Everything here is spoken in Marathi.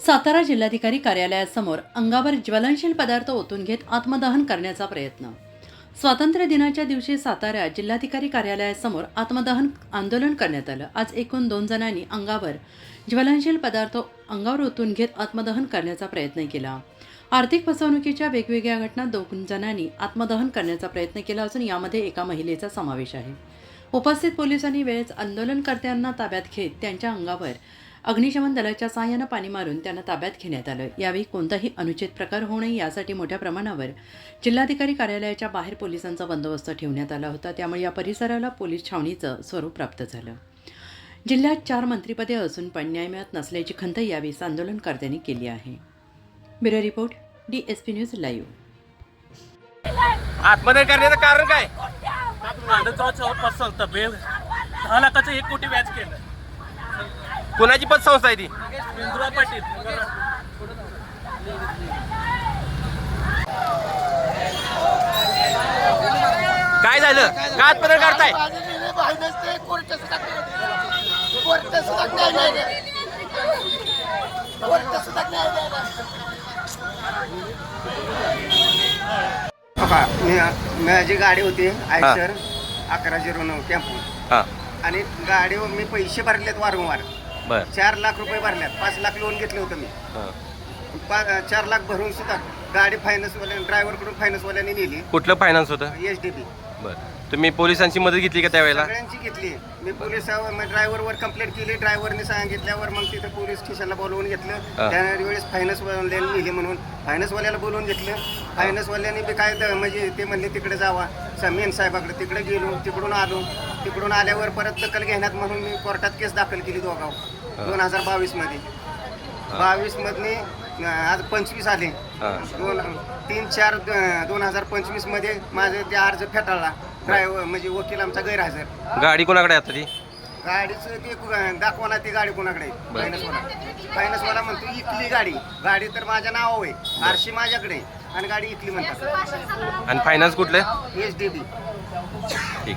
सातारा जिल्हाधिकारी कार्यालयासमोर अंगावर ज्वलनशील पदार्थ ओतून घेत आत्मदहन करण्याचा प्रयत्न. स्वातंत्र्य दिनाच्या दिवशी सातारा जिल्हाधिकारी कार्यालयासमोर आत्मदहन आंदोलन करण्यात आलं. आज एकूण दोन जणांनी अंगावर ज्वलनशील पदार्थ अंगावर ओतून घेत आत्मदहन करण्याचा प्रयत्न केला. आर्थिक फसवणुकीच्या वेगवेगळ्या घटनात दोन जणांनी आत्मदहन करण्याचा प्रयत्न केला असून यामध्ये एका महिलेचा समावेश आहे. उपस्थित पोलिसांनी वेळेस आंदोलनकर्त्यांना ताब्यात घेत त्यांच्या अंगावर अग्निशमन दलाच्या सहाय्यानं पाणी मारून त्यांना ताब्यात घेण्यात आलं. यावेळी कोणताही अनुचित प्रकार होऊ नये यासाठी मोठ्या प्रमाणावर जिल्हाधिकारी कार्यालयाच्या बाहेर पोलिसांचा बंदोबस्त ठेवण्यात आला होता. त्यामुळे या परिसराला पोलीस छावणीचं स्वरूप प्राप्त झालं. जिल्ह्यात चार मंत्रिपदे असून पण न्याय मिळत नसल्याची खंत यावेळी आंदोलनकर्त्यांनी केली आहे. Bureau report D S P news live. आत्महत्या करण्याचं कारण काय? बेल दहा लाखाचं एक कोटी व्याज केलं. कुणाची पतसंस्था आहे ती? पाटील काय झालं? का आत्महत्या करताय? बघा मी माझी गाडी होती आयसर अकरा झिरो नऊ टेम्पो. हा. आणि गाडीवर मी पैसे भरलेत वारंवार. बर. चार लाख रुपये भरल्यात. पाच लाख लोन घेतलं होतं मी. हा. पा चार लाख भरून सुद्धा गाडी फायनान्सवाल्या ड्रायव्हरकडून फायनान्सवाल्याने नेली. कुठलं फायनान्स होतं? एच डी बी बर. तुम्ही पोलिसांची मदत घेतली का त्यावेळेला? सगळ्यांची घेतली. मी पोलिसावर मग ड्रायव्हरवर कंप्लेंट केली. ड्रायव्हरने सांगितल्यावर मग तिथे पोलीस स्टेशनला बोलवून घेतलं. हा. त्या वेळेस फायनान्सवाल्याने नेली म्हणून. फायनान्सवाल्याला बोलवून घेतलं. फायनान्सवाल्याने बी काय द- म्हणजे ते म्हणले तिकडे जावा. मेन साहेबाकडे तिकडे गेलो तिकडून आलो. तिकडून आल्यावर परत दखल घेण्यात म्हणून मी कोर्टात केस दाखल केली दोघाव दोन हजार बावीसमध्ये बावीसमधने आज पंचवीस आले. दोन तीन चार दोन हजार पंचवीसमध्ये माझे ते अर्ज फेटाळला. ड्रायव्हर म्हणजे वकील आमचा गैरहजर. गाडी कोणाकडे आता ती? गाडीचं ते दाखवा ती गाडी कोणाकडे. फायनान्सवाला फायनान्सवाला म्हणतो इकली गाडी. गाडी तर माझ्या नाव आहे. आरशी माझ्याकडे. आणि गाडी इकली म्हणतात. आणि फायनान्स कुठलं? H D B. ठीक.